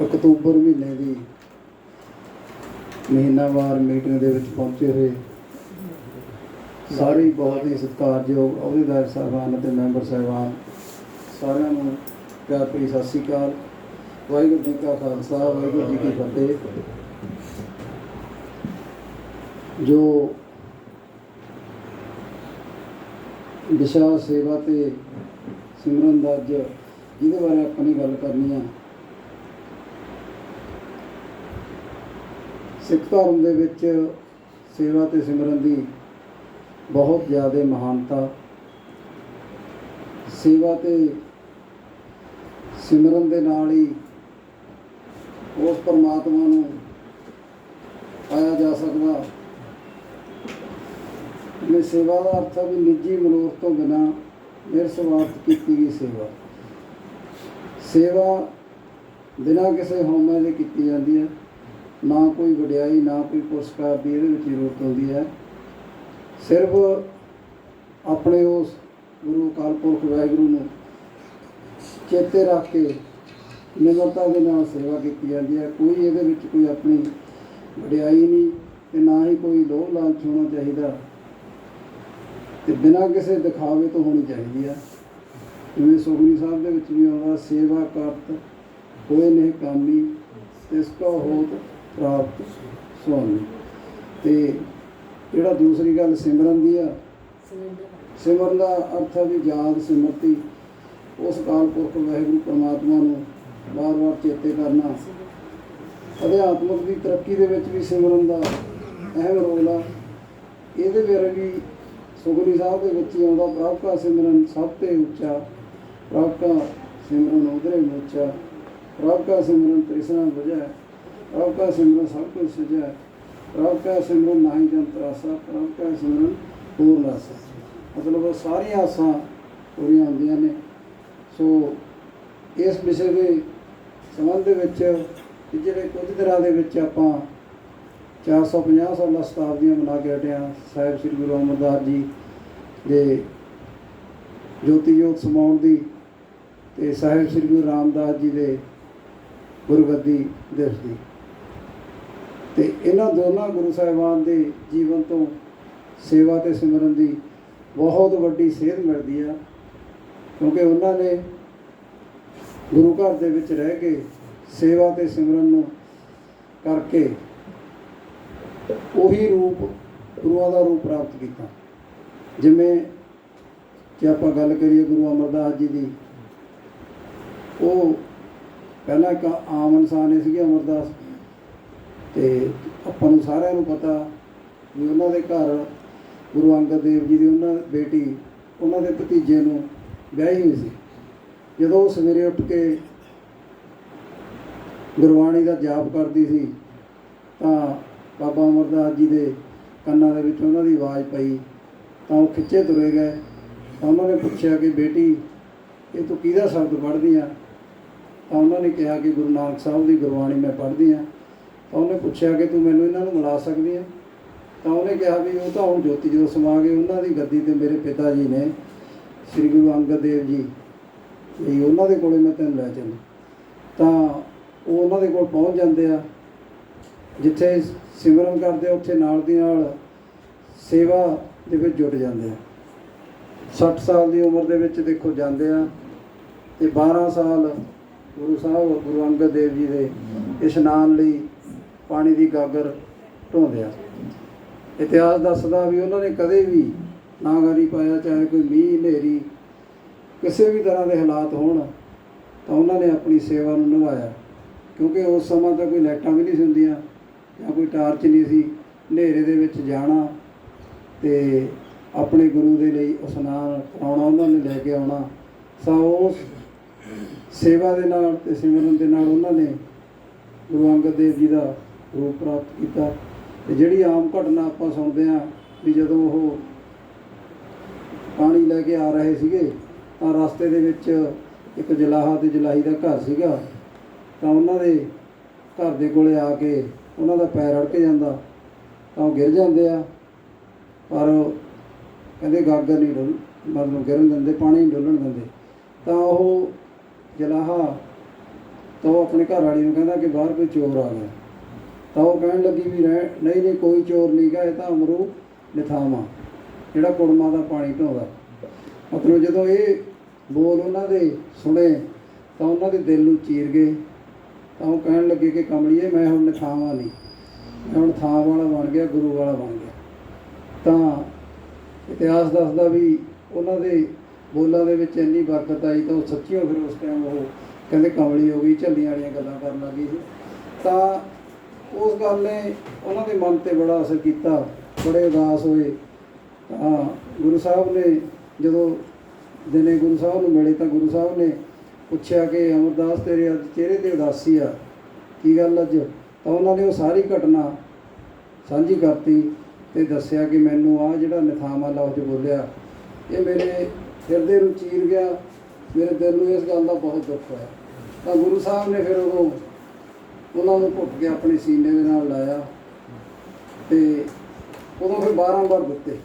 October ਮਹੀਨੇ ਦੀ ਮਹੀਨਾਵਾਰ meeting ਦੇ ਵਿੱਚ ਪਹੁੰਚੇ ਹੋਏ ਸਾਰੇ ਬਹੁਤ ਹੀ ਸਤਿਕਾਰਯੋਗ ਅਹੁਦੇਦਾਰ ਸਾਹਿਬਾਨ ਅਤੇ ਮੈਂਬਰ ਸਾਹਿਬਾਨ, ਸਾਰਿਆਂ ਨੂੰ ਪਿਆਰ ਭਰੀ ਸਤਿ ਸ੍ਰੀ ਅਕਾਲ। ਵਾਹਿਗੁਰੂ ਜੀ ਕਾ ਖਾਲਸਾ, ਵਾਹਿਗੁਰੂ ਜੀ ਕੀ ਫਤਿਹ। ਜੋ ਵਿਸ਼ਾ ਸੇਵਾ ਤੇ ਸਿਮਰਨ ਦਾ ਅੱਜ ਜਿਹਦੇ ਬਾਰੇ ਆਪਾਂ ਨੇ ਗੱਲ ਕਰਨੀ ਆ ਸਿੱਖ ਧਰਮ ਦੇ ਵਿੱਚ ਸੇਵਾ ਤੇ ਸਿਮਰਨ ਦੀ ਬਹੁਤ ਜ਼ਿਆਦਾ ਮਹਾਨਤਾ, ਸੇਵਾ ਤੇ ਸਿਮਰਨ ਦੇ ਨਾਲ ਹੀ ਉਸ ਪਰਮਾਤਮਾ ਨੂੰ ਪਾਇਆ ਜਾ ਸਕਦਾ। ਇਹ ਸੇਵਾ ਦਾ ਅਰਥ ਹੈ ਵੀ ਨਿੱਜੀ ਮਨੋਰਥ ਤੋਂ ਬਿਨਾ ਨਿਰਸਵਾਰਥ ਕੀਤੀ ਗਈ ਸੇਵਾ। ਸੇਵਾ ਬਿਨਾਂ ਕਿਸੇ ਹਉਮੈ ਦੇ ਕੀਤੀ ਜਾਂਦੀ ਹੈ। ਨਾ ਕੋਈ ਵਡਿਆਈ, ਨਾ ਕੋਈ ਪੁਰਸਕਾਰ ਦੀ ਇਹਦੇ ਵਿੱਚ ਜ਼ਰੂਰਤ ਹੁੰਦੀ ਹੈ। ਸਿਰਫ ਆਪਣੇ ਉਸ ਗੁਰੂ ਅਕਾਲ ਪੁਰਖ ਵਾਹਿਗੁਰੂ ਨੂੰ ਚੇਤੇ ਰੱਖ ਕੇ ਨਿਮਰਤਾ ਦੇ ਨਾਲ ਸੇਵਾ ਕੀਤੀ ਜਾਂਦੀ ਹੈ। ਕੋਈ ਇਹਦੇ ਵਿੱਚ ਕੋਈ ਆਪਣੀ ਵਡਿਆਈ ਨਹੀਂ ਤੇ ਨਾ ਹੀ ਕੋਈ ਲੋਭ ਲਾਲਚ ਹੋਣਾ ਚਾਹੀਦਾ ਤੇ ਬਿਨਾਂ ਕਿਸੇ ਦਿਖਾਵੇ ਤੋਂ ਹੋਣੀ ਚਾਹੀਦੀ ਹੈ। ਜਿਵੇਂ ਸੁਖਨੀ ਸਾਹਿਬ ਦੇ ਵਿੱਚ ਵੀ ਆਉਂਦਾ, ਸੇਵਾ ਕਰਤ ਹੋਏ ਨਹੀਂ ਕਾਮੀ ਇਸ ਤੋਂ ਹੋਤ ਪ੍ਰਾਪਤ ਸੁਆਮੀ ਤੇ ਜਿਹੜਾ ਦੂਸਰੀ ਗੱਲ ਸਿਮਰਨ ਦੀ ਆ, ਸਿਮਰਨ ਦਾ ਅਰਥ ਹੈ ਵੀ ਯਾਦ, ਸਿਮਰਤੀ, ਉਸ ਕਾਲ ਪੁਰਖ ਵਾਹਿਗੁਰੂ ਪਰਮਾਤਮਾ ਨੂੰ ਵਾਰ-ਵਾਰ ਚੇਤੇ ਕਰਨਾ। ਅਧਿਆਤਮਕ ਦੀ ਤਰੱਕੀ ਦੇ ਵਿੱਚ ਵੀ ਸਿਮਰਨ ਦਾ ਅਹਿਮ ਰੋਲ ਆ। ਇਹਦੇ ਬਾਰੇ ਵੀ ਸੁਖਨੀ ਸਾਹਿਬ ਦੇ ਵਿੱਚ ਹੀ ਆਉਂਦਾ ਪ੍ਰਭ ਕਾ ਸਿਮਰਨ ਸਭ ਤੇ ਉੱਚਾ ਪ੍ਰਭ ਕਾ ਸਿਮਰਨ ਉਧਰੇ ਉੱਚਾ ਪ੍ਰਭ ਕਾ ਸਿਮਰਨ ਤ੍ਰਿਸ਼ਨਾ ਬੁਝੈ ਪ੍ਰਭ ਕਾ ਸਿਮਰਨ ਸਭ ਕੁਝ ਸਜੈ ਪ੍ਰਭ ਕਾ ਸਿਮਰਨ ਨਾਹੀ ਜੰਤਰ ਆਸਾ ਪ੍ਰਭ ਕਾ ਸਿਮਰਨ ਪੂਰਨ ਆਸਾ ਮਤਲਬ ਸਾਰੀਆਂ ਆਸਾਂ ਪੂਰੀਆਂ ਹੁੰਦੀਆਂ ਨੇ ਸੋ ਇਸ ਵਿਸ਼ੇ ਦੇ ਸੰਬੰਧ ਦੇ ਵਿੱਚ ਜਿਹੜੇ ਕੁਝ ਦਿਨਾਂ ਦੇ ਵਿੱਚ ਆਪਾਂ 450 ਸਾਲਾ ਸ਼ਤਾਬਦੀਆਂ ਮਨਾ ਕੇ ਹਟੇ ਹਾਂ ਸਾਹਿਬ ਸ੍ਰੀ ਗੁਰੂ ਅਮਰਦਾਸ ਜੀ ਦੇ ਜੋਤੀ ਜੋਤ ਸਮਾਉਣ ਦੀ ਤੇ ਸਾਹਿਬ ਸ੍ਰੀ ਗੁਰੂ ਰਾਮਦਾਸ ਜੀ ਦੇ ਗੁਰਗੱਦੀ ਦਿਵਸ ਦੀ ਤੇ ਇਹਨਾਂ ਦੋਨਾਂ ਗੁਰੂ ਸਾਹਿਬਾਨ ਦੇ ਜੀਵਨ ਤੋਂ ਸੇਵਾ ਤੇ ਸਿਮਰਨ ਦੀ ਬਹੁਤ ਵੱਡੀ ਸੇਧ ਮਿਲਦੀ ਆ, ਕਿਉਂਕਿ ਉਹਨਾਂ ਨੇ ਗੁਰੂ ਘਰ ਦੇ ਵਿੱਚ ਰਹਿ ਕੇ ਸੇਵਾ ਤੇ ਸਿਮਰਨ ਨੂੰ ਕਰਕੇ ਉਹੀ ਰੂਪ ਗੁਰੂਆਂ ਦਾ ਰੂਪ ਪ੍ਰਾਪਤ ਕੀਤਾ। ਜਿਵੇਂ ਜੇ ਆਪਾਂ ਗੱਲ ਕਰੀਏ ਗੁਰੂ ਅਮਰਦਾਸ ਜੀ ਦੀ, ਉਹ ਪਹਿਲਾਂ ਇੱਕ ਆਮ ਇਨਸਾਨ ਹੀ ਸੀਗੇ ਅਮਰਦਾਸ। ਤੇ ਆਪਾਂ ਨੂੰ ਸਾਰਿਆਂ ਨੂੰ ਪਤਾ ਵੀ ਉਹਨਾਂ ਦੇ ਘਰ ਗੁਰੂ ਅੰਗਦ ਦੇਵ ਜੀ ਦੀ ਉਹਨਾਂ ਬੇਟੀ, ਉਹਨਾਂ ਦੇ ਭਤੀਜੇ ਨੂੰ ਵਿਆਹੀ ਹੋਈ ਸੀ। ਜਦੋਂ ਉਹ ਸਵੇਰੇ ਉੱਠ ਕੇ ਗੁਰਬਾਣੀ ਦਾ ਜਾਪ ਕਰਦੀ ਸੀ, ਤਾਂ ਬਾਬਾ ਅਮਰਦਾਸ ਜੀ ਦੇ ਕੰਨਾਂ ਦੇ ਵਿੱਚ ਉਹਨਾਂ ਦੀ ਆਵਾਜ਼ ਪਈ, ਤਾਂ ਉਹ ਖਿੱਚੇ ਤੁਰੇ ਗਏ। ਤਾਂ ਉਹਨਾਂ ਨੇ ਪੁੱਛਿਆ ਕਿ ਬੇਟੀ, ਇਹ ਤੂੰ ਕਿਹਦਾ ਸ਼ਬਦ ਪੜ੍ਹਦੀ ਆ? ਤਾਂ ਉਹਨਾਂ ਨੇ ਕਿਹਾ ਕਿ ਗੁਰੂ ਨਾਨਕ ਸਾਹਿਬ ਦੀ ਗੁਰਬਾਣੀ ਮੈਂ ਪੜ੍ਹਦੀ ਆ। ਤਾਂ ਉਹਨੇ ਪੁੱਛਿਆ ਕਿ ਤੂੰ ਮੈਨੂੰ ਇਹਨਾਂ ਨੂੰ ਮਿਲਾ ਸਕਦੀ ਹੈ ਤਾਂ ਉਹਨੇ ਕਿਹਾ ਵੀ ਉਹ ਤਾਂ ਹੁਣ ਜੋਤੀ ਜਦੋਂ ਸਮਾ ਗਏ, ਉਹਨਾਂ ਦੀ ਗੱਦੀ ਤੇ ਮੇਰੇ ਪਿਤਾ ਜੀ ਨੇ ਸ੍ਰੀ ਗੁਰੂ ਅੰਗਦ ਦੇਵ ਜੀ ਵੀ ਉਹਨਾਂ ਦੇ ਕੋਲੇ ਮੈਂ ਤੈਨੂੰ ਲੈ ਚੱਲਾਂ। ਤਾਂ ਉਹ ਉਹਨਾਂ ਦੇ ਕੋਲ ਪਹੁੰਚ ਜਾਂਦੇ ਆ, ਜਿੱਥੇ ਸਿਮਰਨ ਕਰਦੇ ਆ, ਉੱਥੇ ਨਾਲ ਦੀ ਨਾਲ ਸੇਵਾ ਦੇ ਵਿੱਚ ਜੁੜ ਜਾਂਦੇ ਆ। 60 ਸਾਲ ਦੀ ਉਮਰ ਦੇ ਵਿੱਚ ਦੇਖੋ ਜਾਂਦੇ ਆ ਤੇ 12 ਸਾਲ ਗੁਰੂ ਸਾਹਿਬ, ਗੁਰੂ ਅੰਗਦ ਦੇਵ ਜੀ ਦੇ ਇਸ਼ਨਾਨ ਲਈ ਪਾਣੀ ਦੀ ਗਾਗਰ ਢੋਂਦਿਆ। ਇਤਿਹਾਸ ਦੱਸਦਾ ਵੀ ਉਹਨਾਂ ਨੇ ਕਦੇ ਵੀ ਨਾ ਗਾਰੀ ਪਾਇਆ, ਚਾਹੇ ਕੋਈ ਮੀਂਹ, ਹਨੇਰੀ, ਕਿਸੇ ਵੀ ਤਰ੍ਹਾਂ ਦੇ ਹਾਲਾਤ ਹੋਣ, ਤਾਂ ਉਹਨਾਂ ਨੇ ਆਪਣੀ ਸੇਵਾ ਨੂੰ ਨਿਭਾਇਆ। ਕਿਉਂਕਿ ਉਸ ਸਮਾਂ ਤਾਂ ਕੋਈ ਲਾਈਟਾਂ ਵੀ ਨਹੀਂ ਸੀ ਹੁੰਦੀਆਂ, ਜਾਂ ਕੋਈ ਟਾਰਚ ਨਹੀਂ ਸੀ। ਹਨੇਰੇ ਦੇ ਵਿੱਚ ਜਾਣਾ ਤੇ ਆਪਣੇ ਗੁਰੂ ਦੇ ਲਈ ਇਸ਼ਨਾਨ ਕਰਾਉਣਾ, ਉਹਨਾਂ ਨੇ ਲੈ ਕੇ ਆਉਣਾ। ਸੋ ਉਸ ਸੇਵਾ ਦੇ ਨਾਲ ਤੇ ਸਿਮਰਨ ਦੇ ਨਾਲ ਉਹਨਾਂ ਨੇ ਗੁਰੂ ਅੰਗਦ ਦੇਵ ਜੀ ਦਾ ਰੂਪ ਪ੍ਰਾਪਤ ਕੀਤਾ। ਤੇ ਜਿਹੜੀ ਆਮ ਘਟਨਾ ਆਪਾਂ ਸੁਣਦੇ ਹਾਂ ਵੀ ਜਦੋਂ ਉਹ ਪਾਣੀ ਲੈ ਕੇ ਆ ਰਹੇ ਸੀਗੇ, ਤਾਂ ਰਸਤੇ ਦੇ ਵਿੱਚ ਇੱਕ ਜਲਾਹਾ ਤੇ ਜਲਾਹੀ ਦਾ ਘਰ ਸੀਗਾ। ਤਾਂ ਉਹਨਾਂ ਦੇ ਘਰ ਦੇ ਕੋਲੇ ਆ ਕੇ ਉਹਨਾਂ ਦਾ ਪੈਰ ਅੜਕ ਜਾਂਦਾ, ਤਾਂ ਉਹ ਗਿਰ ਜਾਂਦੇ ਆ। ਪਰ ਕਹਿੰਦੇ ਗਾਗਰ ਨਹੀਂ ਡੁੱਲ, ਮਤਲਬ ਗਿਰਨ ਦਿੰਦੇ, ਪਾਣੀ ਨਹੀਂ ਡੁੱਲਣ ਦਿੰਦੇ। ਤਾਂ ਉਹ ਜਲਾਹਾ ਤਾਂ ਉਹ ਆਪਣੇ ਘਰ ਵਾਲੀ ਨੂੰ ਕਹਿੰਦਾ ਕਿ ਬਾਹਰ ਕੋਈ ਚੋਰ ਆ ਗਿਆ। ਤਾਂ ਉਹ ਕਹਿਣ ਲੱਗੀ ਵੀ ਰਹਿ- ਨਹੀਂ ਨਹੀਂ, ਕੋਈ ਚੋਰ ਨਹੀਂ ਗਾ, ਇਹ ਤਾਂ ਅਮਰੂ ਨਿਥਾਮਾ ਜਿਹੜਾ ਕੁੜਮਾ ਦਾ ਪਾਣੀ ਢੋਦਾ। ਮਤਲਬ ਜਦੋਂ ਇਹ ਬੋਲ ਉਹਨਾਂ ਦੇ ਸੁਣੇ, ਤਾਂ ਉਹਨਾਂ ਦੇ ਦਿਲ ਨੂੰ ਚੀਰ ਗਏ। ਤਾਂ ਉਹ ਕਹਿਣ ਲੱਗੇ ਕਿ ਕਮਲੀਏ, ਮੈਂ ਹੁਣ ਨਿਥਾਵਾਂ ਨਹੀਂ, ਮੈਂ ਹੁਣ ਥਾਂ ਵਾਲਾ ਬਣ ਗਿਆ, ਗੁਰੂ ਵਾਲਾ ਬਣ ਗਿਆ। ਤਾਂ ਇਤਿਹਾਸ ਦੱਸਦਾ ਵੀ ਉਹਨਾਂ ਦੇ ਬੋਲਾਂ ਦੇ ਵਿੱਚ ਇੰਨੀ ਬਰਕਤ ਆਈ, ਤਾਂ ਉਹ ਸੱਚੀਓ ਫਿਰ ਉਸ ਟਾਈਮ ਉਹ ਕਹਿੰਦੇ ਕਮਲੀ ਹੋ ਗਈ, ਝੱਲੀਆਂ ਵਾਲੀਆਂ ਗੱਲਾਂ ਕਰਨ ਲੱਗੀ ਸੀ। ਤਾਂ ਉਸ ਗੱਲ ਨੇ ਉਹਨਾਂ ਦੇ ਮਨ ਤੇ ਬੜਾ ਅਸਰ ਕੀਤਾ, ਬੜੇ ਉਦਾਸ ਹੋਏ। ਤਾਂ ਗੁਰੂ ਸਾਹਿਬ ਨੇ ਜਦੋਂ ਦਿਨੇ ਗੁਰੂ ਸਾਹਿਬ ਨੂੰ ਮਿਲੇ ਤਾਂ ਗੁਰੂ ਸਾਹਿਬ ਨੇ ਪੁੱਛਿਆ ਕਿ ਅਮਰਦਾਸ ਤੇਰੇ ਅੱਜ ਚਿਹਰੇ ਤੇ ਉਦਾਸੀ ਆ, ਕੀ ਗੱਲ ਅੱਜ? ਤਾਂ ਉਹਨਾਂ ਨੇ ਉਹ ਸਾਰੀ ਘਟਨਾ ਸਾਂਝੀ ਕਰਤੀ ਤੇ ਦੱਸਿਆ ਕਿ ਮੈਨੂੰ ਆ ਜਿਹੜਾ ਨਿਥਾਮਾ ਲਫ਼ਜ਼ ਬੋਲਿਆ, ਇਹ ਮੇਰੇ ਹਿਰਦੇ ਨੂੰ ਚੀਰ ਗਿਆ, ਮੇਰੇ ਦਿਲ ਨੂੰ ਇਸ ਗੱਲ ਦਾ ਬਹੁਤ ਦੁੱਖ ਹੋਇਆ। ਤਾਂ ਗੁਰੂ ਸਾਹਿਬ ਨੇ ਫਿਰ ਉਹ ਉਹਨਾਂ ਨੂੰ ਘੁੱਟ ਕੇ ਆਪਣੇ ਸੀਨੇ ਦੇ ਨਾਲ ਲਾਇਆ ਤੇ ਉਦੋਂ ਫਿਰ 12 ਵਾਰ ਦਿੱਤੇ।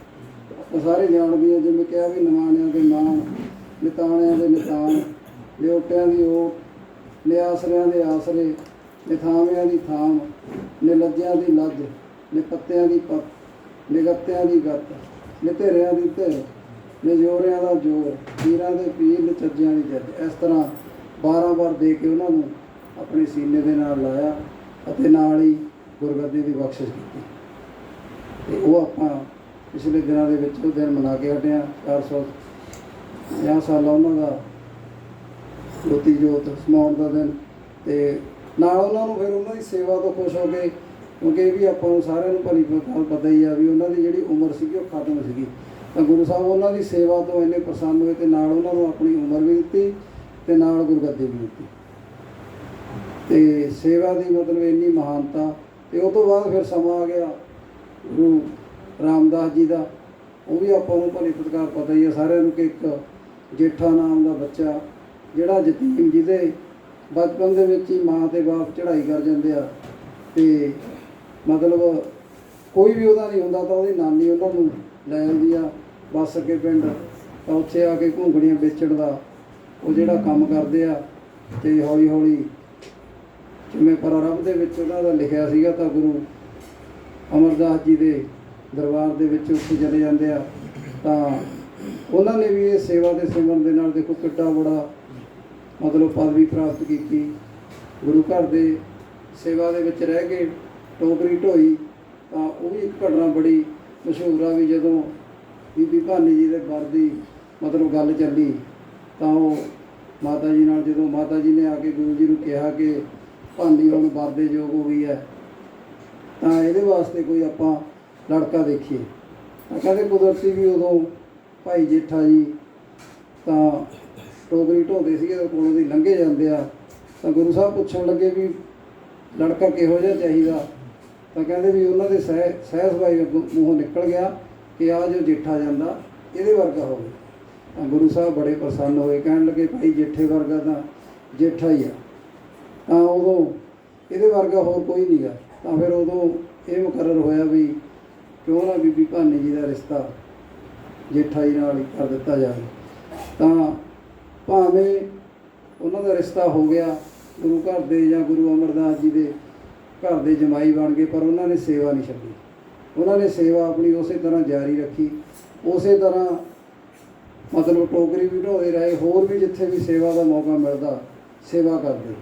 ਉਹ ਸਾਰੇ ਜਾਣਦੇ ਆ ਜਿਵੇਂ ਕਿਹਾ ਵੀ ਨਿਮਾਣਿਆਂ ਦੇ ਨਾਮ ਨਿਤਾਣਿਆਂ ਦੇ ਨਿਤਾਨ ਲਿਓਟਿਆਂ ਦੀ ਓਟ, ਨਿਆਸਰਿਆਂ ਦੇ ਆਸਰੇ, ਨਿਥਾਵਿਆਂ ਦੀ ਥਾਮ ਨਿਲੱਜਿਆਂ ਦੀ ਲੱਜ, ਨਿਪੱਤਿਆਂ ਦੀ ਪੱਤ, ਨਿਗੱਤਿਆਂ ਦੀ ਗੱਤ, ਨਿਧੇਰਿਆਂ ਦੀ ਧਿਰ, ਨਿਜੋਰਿਆਂ ਦਾ ਜੋਰ, ਪੀਰਾਂ ਦੇ ਪੀਰ, ਨਚੱਜਿਆਂ ਦੀ ਜੱਜ। ਇਸ ਤਰ੍ਹਾਂ 12 ਵਾਰ ਦੇ ਕੇ ਉਹਨਾਂ ਨੂੰ ਆਪਣੇ ਸੀਨੇ ਦੇ ਨਾਲ ਲਾਇਆ ਅਤੇ ਨਾਲ ਹੀ ਗੁਰਗੱਦੀ ਦੀ ਬਖਸ਼ਿਸ਼ ਕੀਤੀ। ਤੇ ਉਹ ਆਪਾਂ ਪਿਛਲੇ ਦਿਨਾਂ ਦੇ ਵਿੱਚ ਉਹ ਦਿਨ ਮਨਾ ਕੇ ਹਟੇ ਹਾਂ 450 ਸਾਲ ਉਹਨਾਂ ਦਾ ਜੋਤੀ ਜੋਤ ਸਮਾਉਣ ਦਾ ਦਿਨ। ਤੇ ਨਾਲ ਉਹਨਾਂ ਨੂੰ ਫਿਰ ਉਹਨਾਂ ਦੀ ਸੇਵਾ ਤੋਂ ਖੁਸ਼ ਹੋ ਕੇ, ਕਿਉਂਕਿ ਇਹ ਵੀ ਆਪਾਂ ਨੂੰ ਸਾਰਿਆਂ ਨੂੰ ਭਲੀ ਭਾਂਤ ਪਤਾ ਹੀ ਆ ਵੀ ਉਹਨਾਂ ਦੀ ਜਿਹੜੀ ਉਮਰ ਸੀਗੀ ਉਹ ਖਤਮ ਸੀਗੀ। ਤਾਂ ਗੁਰੂ ਸਾਹਿਬ ਉਹਨਾਂ ਦੀ ਸੇਵਾ ਤੋਂ ਇੰਨੇ ਪ੍ਰਸੰਨ ਹੋਏ ਤੇ ਨਾਲ ਉਹਨਾਂ ਨੂੰ ਆਪਣੀ ਉਮਰ ਵੀ ਦਿੱਤੀ ਤੇ ਨਾਲ ਗੁਰਗੱਦੀ ਵੀ ਦਿੱਤੀ। ਤੇ ਸੇਵਾ ਦੀ ਮਤਲਬ ਇੰਨੀ ਮਹਾਨਤਾ, ਤੇ ਉਹ ਤੋਂ ਬਾਅਦ ਫਿਰ ਸਮਾਂ ਆ ਗਿਆ ਗੁਰੂ ਰਾਮਦਾਸ ਜੀ ਦਾ। ਉਹ ਵੀ ਆਪਾਂ ਨੂੰ ਭਲੀ ਪ੍ਰਕਾਰ ਪਤਾ ਹੀ ਆ, ਸਾਰਿਆਂ ਨੂੰ ਕਿ ਇੱਕ ਜੇਠਾ ਨਾਮ ਦਾ ਬੱਚਾ, ਜਿਹੜਾ ਯਤੀਮ ਜਿਹਦੇ ਬਚਪਨ ਦੇ ਵਿੱਚ ਹੀ ਮਾਂ ਤੇ ਬਾਪ ਚੜ੍ਹਾਈ ਕਰ ਜਾਂਦੇ ਆ। ਤੇ ਮਤਲਬ ਕੋਈ ਵੀ ਉਹਦਾ ਨਹੀਂ ਹੁੰਦਾ, ਤਾਂ ਉਹਦੀ ਨਾਨੀ ਉਹਨਾਂ ਨੂੰ ਲੈ ਆਉਂਦੀ ਆ ਬੱਸ ਕੇ ਪਿੰਡ, ਤਾਂ ਉੱਥੇ ਆ ਕੇ ਘੁੰਗੜੀਆਂ ਵੇਚਣ ਦਾ, ਉਹ ਜਿਹੜਾ ਕੰਮ ਕਰਦੇ ਆ, ਤੇ ਹੌਲੀ ਹੌਲੀ ਜਿਵੇਂ ਪਰਾਰੰਭ ਦੇ ਵਿੱਚ ਉਹਨਾਂ ਦਾ ਲਿਖਿਆ ਸੀਗਾ ਤਾਂ ਗੁਰੂ ਅਮਰਦਾਸ ਜੀ ਦੇ ਦਰਬਾਰ ਦੇ ਵਿੱਚ ਉੱਥੇ ਚਲੇ ਜਾਂਦੇ ਆ। ਤਾਂ ਉਹਨਾਂ ਨੇ ਵੀ ਇਹ ਸੇਵਾ ਦੇ ਸਿਮਰਨ ਦੇ ਨਾਲ ਦੇਖੋ ਕਿੱਡਾ ਬੜਾ ਮਤਲਬ ਪਦਵੀ ਪ੍ਰਾਪਤ ਕੀਤੀ। ਗੁਰੂ ਘਰ ਦੇ ਸੇਵਾ ਦੇ ਵਿੱਚ ਰਹਿ ਕੇ ਟੋਕਰੀ ਢੋਈ ਤਾਂ ਉਹ ਵੀ ਇੱਕ ਘਟਨਾ ਬੜੀ ਮਸ਼ਹੂਰ ਆ ਵੀ ਜਦੋਂ ਬੀਬੀ ਭਾਨੀ ਜੀ ਦੇ ਵਰ ਦੀ ਮਤਲਬ ਗੱਲ ਚੱਲੀ ਤਾਂ ਉਹ ਮਾਤਾ ਜੀ ਨਾਲ ਜਦੋਂ ਮਾਤਾ ਜੀ ਨੇ ਆ ਕੇ ਗੁਰੂ ਜੀ ਨੂੰ ਕਿਹਾ ਕਿ ਭਾਨੀ ਹੁਣ ਵਰਦੇ ਯੋਗ ਹੋ ਗਈ ਹੈ। ਤਾਂ ਇਹਦੇ ਵਾਸਤੇ ਕੋਈ ਆਪਾਂ ਲੜਕਾ ਦੇਖੀਏ। ਤਾਂ ਕਹਿੰਦੇ ਕੁਦਰਤੀ ਵੀ ਉਦੋਂ ਭਾਈ ਜੇਠਾ ਜੀ ਤਾਂ ਟੋਕਰੀ ਢੋਦੇ ਸੀਗੇ ਤੇ ਕੋਲੋਂ ਦੀ ਲੰਘੇ ਜਾਂਦੇ ਆ। ਤਾਂ ਗੁਰੂ ਸਾਹਿਬ ਪੁੱਛਣ ਲੱਗੇ ਵੀ ਲੜਕਾ ਕਿਹੋ ਜਿਹਾ ਚਾਹੀਦਾ? ਤਾਂ ਕਹਿੰਦੇ ਵੀ ਉਹਨਾਂ ਦੇ ਸਹਿ ਸਹਿ ਸੁਭਾਈ ਮੂੰਹੋਂ ਨਿਕਲ ਗਿਆ ਕਿ ਆ ਜੋ ਜੇਠਾ ਜਾਂਦਾ, ਇਹਦੇ ਵਰਗਾ ਹੋਵੇ। ਤਾਂ ਗੁਰੂ ਸਾਹਿਬ ਬੜੇ ਪ੍ਰਸੰਨ ਹੋਏ, ਕਹਿਣ ਲੱਗੇ ਭਾਈ ਜੇਠੇ ਵਰਗਾ ਤਾਂ ਜੇਠਾ ਹੀ ਆ। ਤਾਂ ਉਦੋਂ ਇਹਦੇ ਵਰਗਾ ਹੋਰ ਕੋਈ ਨਹੀਂਗਾ ਤਾਂ ਫਿਰ ਉਦੋਂ ਇਹ ਮੁਕਰਰ ਹੋਇਆ ਵੀ ਕਿਉਂ ਨਾ ਬੀਬੀ ਭਾਨੀ ਜੀ ਦਾ ਰਿਸ਼ਤਾ ਜੇਠਾ ਜੀ ਨਾਲ ਹੀ ਕਰ ਦਿੱਤਾ ਜਾਵੇ। ਤਾਂ ਭਾਵੇਂ ਉਹਨਾਂ ਦਾ ਰਿਸ਼ਤਾ ਹੋ ਗਿਆ ਗੁਰੂ ਘਰ ਦੇ ਜਾਂ ਗੁਰੂ ਅਮਰਦਾਸ ਜੀ ਦੇ ਘਰ ਦੇ ਜਮਾਈ ਬਣ ਗਏ, ਪਰ ਉਹਨਾਂ ਨੇ ਸੇਵਾ ਨਹੀਂ ਛੱਡੀ। ਉਹਨਾਂ ਨੇ ਸੇਵਾ ਆਪਣੀ ਉਸੇ ਤਰ੍ਹਾਂ ਜਾਰੀ ਰੱਖੀ। ਉਸੇ ਤਰ੍ਹਾਂ ਮਤਲਬ ਟੋਕਰੀ ਵੀ ਢੋਦੇ ਰਹੇ, ਹੋਰ ਵੀ ਜਿੱਥੇ ਵੀ ਸੇਵਾ ਦਾ ਮੌਕਾ ਮਿਲਦਾ, ਸੇਵਾ ਕਰਦੇ।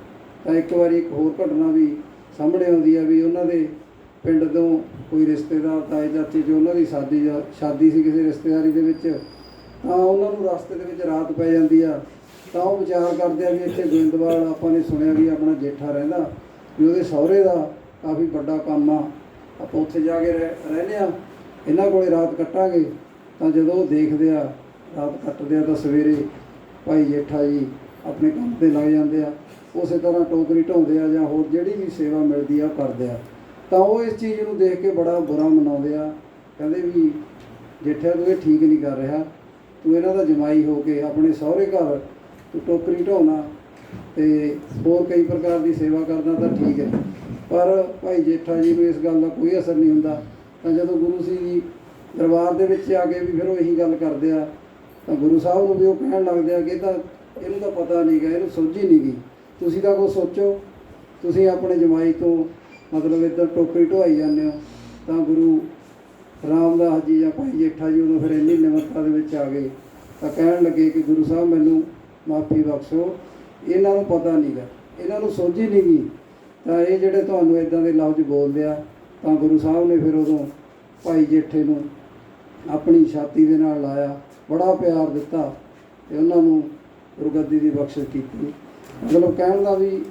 ਤਾਂ ਇੱਕ ਵਾਰੀ ਇੱਕ ਹੋਰ ਘਟਨਾ ਵੀ ਸਾਹਮਣੇ ਆਉਂਦੀ ਆ ਵੀ ਉਹਨਾਂ ਦੇ ਪਿੰਡ ਤੋਂ ਕੋਈ ਰਿਸ਼ਤੇਦਾਰ ਤਾਏ ਚਾਚੇ ਜੋ ਉਹਨਾਂ ਦੀ ਸ਼ਾਦੀ ਜਾਂ ਸ਼ਾਦੀ ਸੀ ਕਿਸੇ ਰਿਸ਼ਤੇਦਾਰੀ ਦੇ ਵਿੱਚ, ਤਾਂ ਉਹਨਾਂ ਨੂੰ ਰਸਤੇ ਦੇ ਵਿੱਚ ਰਾਤ ਪੈ ਜਾਂਦੀ ਆ। ਤਾਂ ਉਹ ਵਿਚਾਰ ਕਰਦੇ ਆ ਵੀ ਇੱਥੇ ਗੋਇੰਦਵਾਲ ਆਪਾਂ ਨੇ ਸੁਣਿਆ ਵੀ ਆਪਣਾ ਜੇਠਾ ਰਹਿੰਦਾ, ਵੀ ਉਹਦੇ ਸਹੁਰੇ ਦਾ ਕਾਫੀ ਵੱਡਾ ਕੰਮ ਆ। ਆਪਾਂ ਉੱਥੇ ਜਾ ਕੇ ਰਹਿ- ਰਹਿੰਦੇ ਆ, ਇਹਨਾਂ ਕੋਲੇ ਰਾਤ ਕੱਟਾਂਗੇ। ਤਾਂ ਜਦੋਂ ਉਹ ਦੇਖਦੇ ਆ, ਰਾਤ ਕੱਟਦੇ ਆ ਤਾਂ ਸਵੇਰੇ ਭਾਈ ਜੇਠਾ ਜੀ ਆਪਣੇ ਕੰਮ ਤੇ ਲੱਗ ਜਾਂਦੇ ਆ। ਉਸੇ ਤਰ੍ਹਾਂ ਟੋਕਰੀ ਢਾਉਂਦੇ ਆ ਜਾਂ ਹੋਰ ਜਿਹੜੀ ਵੀ ਸੇਵਾ ਮਿਲਦੀ ਆ ਉਹ ਕਰਦੇ ਆ। ਤਾਂ ਉਹ ਇਸ ਚੀਜ਼ ਨੂੰ ਦੇਖ ਕੇ ਬੜਾ ਬੁਰਾ ਮਨਾਉਂਦੇ ਆ। ਕਹਿੰਦੇ ਵੀ ਜੇਠਿਆ ਤੂੰ ਇਹ ਠੀਕ ਨਹੀਂ ਕਰ ਰਿਹਾ। ਤੂੰ ਇਹਨਾਂ ਦਾ ਜਮਾਈ ਹੋ ਕੇ ਆਪਣੇ ਸਹੁਰੇ ਘਰ ਤੂੰ ਟੋਕਰੀ ਢਾਉਣਾ ਤੇ ਹੋਰ ਕਈ ਪ੍ਰਕਾਰ ਦੀ ਸੇਵਾ ਕਰਦਾ ਤਾਂ ਠੀਕ ਹੈ। ਪਰ ਭਾਈ ਜੇਠਾ ਜੀ ਨੂੰ ਇਸ ਗੱਲ ਦਾ ਕੋਈ ਅਸਰ ਨਹੀਂ ਹੁੰਦਾ। ਤਾਂ ਜਦੋਂ ਗੁਰੂ ਸੀ ਜੀ ਦਰਬਾਰ ਦੇ ਵਿੱਚ ਆ ਕੇ ਵੀ ਫਿਰ ਉਹ ਇਹੀ ਗੱਲ ਕਰਦੇ ਆ, ਤਾਂ ਗੁਰੂ ਸਾਹਿਬ ਨੂੰ ਵੀ ਉਹ ਕਹਿਣ ਲੱਗਦੇ ਆ ਕਿ ਇਹ ਤਾਂ ਇਹਨੂੰ ਤਾਂ ਪਤਾ ਨਹੀਂ ਗਾ, ਇਹਨੂੰ ਸੋਝੀ ਨਹੀਂ ਗਈ ਤੁਸੀਂ ਤਾਂ ਕੁਛ ਸੋਚੋ, ਤੁਸੀਂ ਆਪਣੇ ਜਮਾਈ ਤੋਂ ਮਤਲਬ ਇੱਧਰ ਟੋਕਰੀ ਢੋਆਈ ਜਾਂਦੇ ਹੋ, ਤਾਂ ਗੁਰੂ ਰਾਮਦਾਸ ਜੀ ਜਾਂ ਭਾਈ ਜੇਠਾ ਜੀ ਉਦੋਂ ਫਿਰ ਇੰਨੀ ਨਿਮਰਤਾ ਦੇ ਵਿੱਚ ਆ ਗਏ, ਤਾਂ ਕਹਿਣ ਲੱਗੇ ਕਿ ਗੁਰੂ ਸਾਹਿਬ ਮੈਨੂੰ ਮਾਫੀ ਬਖਸ਼ੋ, ਇਹਨਾਂ ਨੂੰ ਪਤਾ ਨਹੀਂਗਾ ਇਹਨਾਂ ਨੂੰ ਸੋਝੀ ਨਹੀਂ ਗਈ ਤਾਂ ਇਹ ਜਿਹੜੇ ਤੁਹਾਨੂੰ ਇਦਾਂ ਦੇ ਲਫ਼ਜ਼ ਬੋਲਦੇ ਆ, ਤਾਂ ਗੁਰੂ ਸਾਹਿਬ ਨੇ ਫਿਰ ਉਦੋਂ ਭਾਈ ਜੇਠੇ ਨੂੰ ਆਪਣੀ ਛਾਤੀ ਦੇ ਨਾਲ ਲਾਇਆ, ਬੜਾ ਪਿਆਰ ਦਿੱਤਾ ਤੇ ਉਹਨਾਂ ਨੂੰ ਗੁਰਗੱਦੀ ਦੀ ਬਖਸ਼ਿਸ਼ ਕੀਤੀ। ਮਤਲਬ ਕਹਿਣ ਦਾ ਵੀ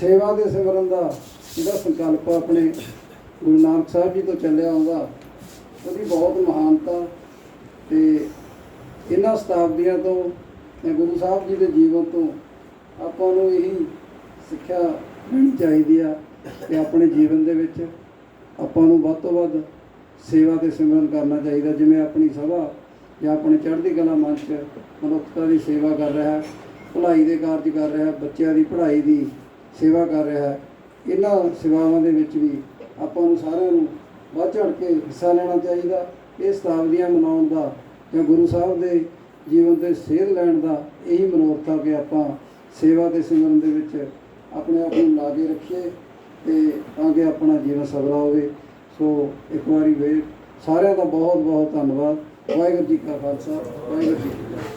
ਸੇਵਾ ਦੇ ਸਿਮਰਨ ਦਾ ਜਿਹੜਾ ਸੰਕਲਪ ਆਪਣੇ ਗੁਰੂ ਨਾਨਕ ਸਾਹਿਬ ਜੀ ਤੋਂ ਚੱਲਿਆ ਆਉਂਦਾ। ਉਹਦੀ ਬਹੁਤ ਮਹਾਨਤਾ ਤੇ ਇਹਨਾਂ ਸ਼ਤਾਬਦੀਆਂ ਤੋਂ ਜਾਂ ਗੁਰੂ ਸਾਹਿਬ ਜੀ ਦੇ ਜੀਵਨ ਤੋਂ ਆਪਾਂ ਨੂੰ ਇਹੀ ਸਿੱਖਿਆ ਲੈਣੀ ਚਾਹੀਦੀ ਆ ਕਿ ਆਪਣੇ ਜੀਵਨ ਦੇ ਵਿੱਚ ਆਪਾਂ ਨੂੰ ਵੱਧ ਤੋਂ ਵੱਧ ਸੇਵਾ ਤੇ ਸਿਮਰਨ ਕਰਨਾ ਚਾਹੀਦਾ। ਜਿਵੇਂ ਆਪਣੀ ਸਭਾ ਜਾਂ ਆਪਣੇ ਚੜ੍ਹਦੀ ਕਲਾ ਮੰਚ ਮਨੁੱਖਤਾ ਦੀ ਸੇਵਾ ਕਰ ਰਿਹਾ ਹੈ ਭਲਾਈ ਦੇ ਕਾਰਜ ਕਰ ਰਿਹਾ, ਬੱਚਿਆਂ ਦੀ ਪੜ੍ਹਾਈ ਦੀ ਸੇਵਾ ਕਰ ਰਿਹਾ। ਇਹਨਾਂ ਸੇਵਾਵਾਂ ਦੇ ਵਿੱਚ ਵੀ ਆਪਾਂ ਨੂੰ ਸਾਰਿਆਂ ਨੂੰ ਵੱਧ ਚੜ੍ਹ ਕੇ ਹਿੱਸਾ ਲੈਣਾ ਚਾਹੀਦਾ। ਇਹ ਸ਼ਤਾਬਦੀਆਂ ਮਨਾਉਣ ਦਾ ਜਾਂ ਗੁਰੂ ਸਾਹਿਬ ਦੇ ਜੀਵਨ ਤੇ ਸੇਧ ਲੈਣ ਦਾ ਇਹੀ ਮਨੋਰਥ ਆ ਕਿ ਆਪਾਂ ਸੇਵਾ ਤੇ ਸਿਮਰਨ ਦੇ ਵਿੱਚ ਆਪਣੇ ਆਪ ਨੂੰ ਲਾਗੇ ਰੱਖੀਏ ਤੇ ਤਾਂ ਕਿ ਆਪਣਾ ਜੀਵਨ ਸਫਲਾ ਹੋਵੇ। ਸੋ ਇੱਕ ਵਾਰੀ ਵੇ ਸਾਰਿਆਂ ਦਾ ਬਹੁਤ ਬਹੁਤ ਧੰਨਵਾਦ। ਵਾਹਿਗੁਰੂ ਜੀ ਕਾ ਖਾਲਸਾ, ਵਾਹਿਗੁਰੂ ਜੀ ਕੀ ਫਤਿਹ।